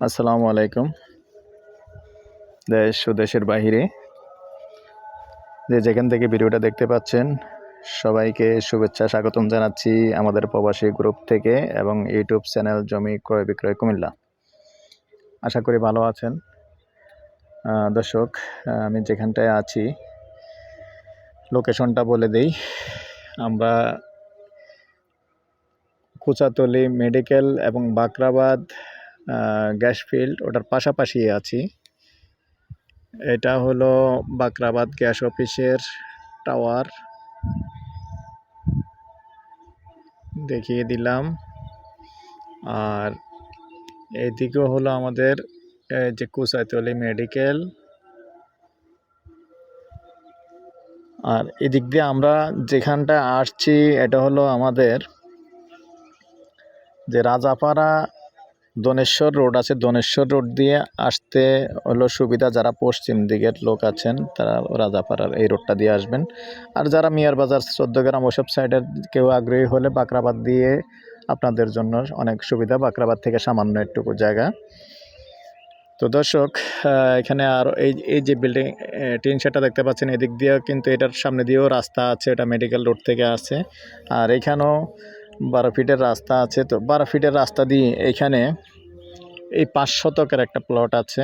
আসসালামু আলাইকুম। দেশ ও দেশের বাহিরে যে যেখান থেকে ভিডিওটা দেখতে পাচ্ছেন, সবাইকে শুভেচ্ছা, স্বাগতম জানাচ্ছি আমাদের প্রবাসী গ্রুপ থেকে এবং ইউটিউব চ্যানেল জমি ক্রয় বিক্রয় কুমিল্লা। আশা করি ভালো আছেন। দর্শক আমি যেখানটায় আছি লোকেশনটা বলে দেই। আমরা কুচাতলি মেডিকেল এবং বাকরাবাদ গ্যাস ফিল্ড ওটার পাশাপাশি আছি। এটা হলো বাকরাবাদ গ্যাস অফিসের টাওয়ার। দেখিয়ে দিলাম। আর এইদিকেও হলো আমাদের যে কুচাতলি মেডিকেল। আর এদিক দিয়ে আমরা যেখানটা আসছি, এটা হলো আমাদের যে রাজাপাড়া দনেশ্বর রোড আছে। দনেশ্বর রোড দিয়ে আসতে হলো সুবিধা, যারা পশ্চিম দিকের লোক আছেন, তারা রাজাপাড়ার এই রোডটা দিয়ে আসবেন। আর যারা মিয়ার বাজার চোদ্দগ্রাম ওসব সাইডের কেউ আগ্রহী হলে বাকরাবাদ দিয়ে আপনাদের জন্য অনেক সুবিধা। বাকরাবাদ থেকে সামান্য একটুকু জায়গা। তো দর্শক এখানে আর এই এই যে বিল্ডিং টিন শেডটা দেখতে পাচ্ছেন, এদিক দিয়েও কিন্তু এটার সামনে দিয়েও রাস্তা আছে, এটা মেডিকেল রোড থেকে আছে আর এখানেও বারো ফিটের রাস্তা আছে, তো বারো ফিটের রাস্তা দিয়ে এখানে এই পাঁচ শতকের একটা প্লট আছে।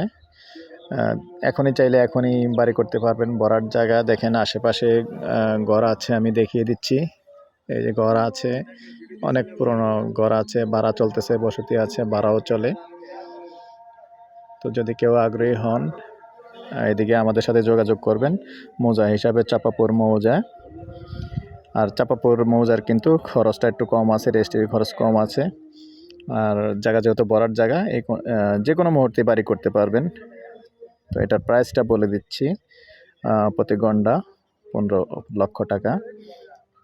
এখনই চাইলে এখনই বাড়ি করতে পারবেন, বরার জায়গা। দেখেন আশেপাশে ঘর আছে, আমি দেখিয়ে দিচ্ছি। এই যে ঘর আছে, অনেক পুরনো ঘর আছে, ভাড়া চলতেছে, বসতি আছে, ভাড়াও চলে। তো যদি কেউ আগ্রহী হন, এদিকে আমাদের সাথে যোগাযোগ করবেন। মৌজা হিসাবে চাপাপুর মৌজা। আর চাপাপুর মৌজার কিন্তু খরচটা একটু কম আছে, রেজিস্ট্রির খরচ কম আছে। আর জায়গা যেহেতু বরার জায়গা, এই যে কোনো মুহূর্তে বাড়ি করতে পারবেন। তো এটার প্রাইসটা বলে দিচ্ছি। প্রতি গন্ডা পনেরো লক্ষ টাকা।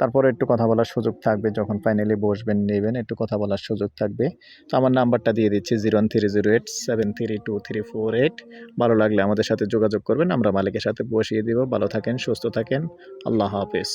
তারপরে একটু কথা বলার সুযোগ থাকবে, যখন ফাইনালি বসবেন, নেবেন, একটু কথা বলার সুযোগ থাকবে। তো আমার নাম্বারটা দিয়ে দিচ্ছি zero three zero eight seven three two three four eight ভালো লাগলে আমাদের সাথে যোগাযোগ করবেন, আমরা মালিকের সাথে বসিয়ে দিব। ভালো থাকেন, সুস্থ থাকেন। আল্লাহ হাফেজ।